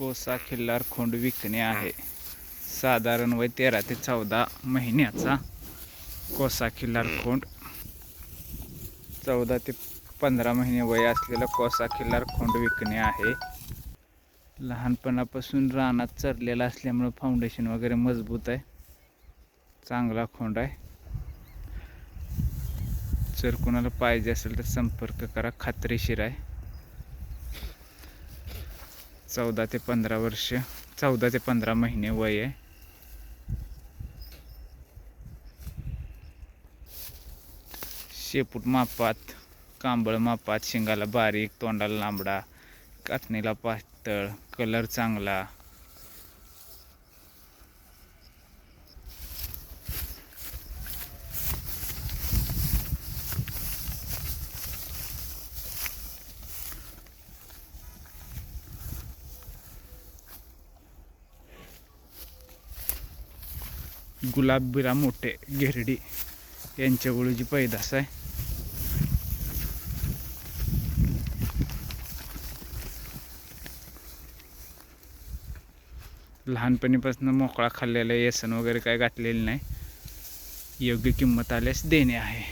कोसा खिल्लार खोंड विकणे आहे. साधारण वय तेरा ते चौदा महिन्याचा कोसा खिल्लार खोंड. चौदा ते पंधरा महिने वय असलेला कोसा खिल्लार खोंड विकणे आहे. लहानपणापासून रानात चरलेला असल्यामुळं फाउंडेशन वगैरे मजबूत आहे. चांगला खोंड आहे. जर कोणाला पाहिजे असेल तर संपर्क करा. खात्रीशीर आहे. चौदा ते पंधरा वर्ष चौदा ते पंधरा महिने वय आहे. शेपूट मापात कांबळ मापात शिंगाला बारीक तोंडाला लांबडा कातणीला पातळ कलर चांगला गुलाबबिरा मोठे घेरडी यांच्या गुळूची पैदास आहे. लहानपणीपासून मोकळा खाल्लेला येसन वगैरे काय घातलेलं नाही. योग्य किंमत आल्यास देणे आहे.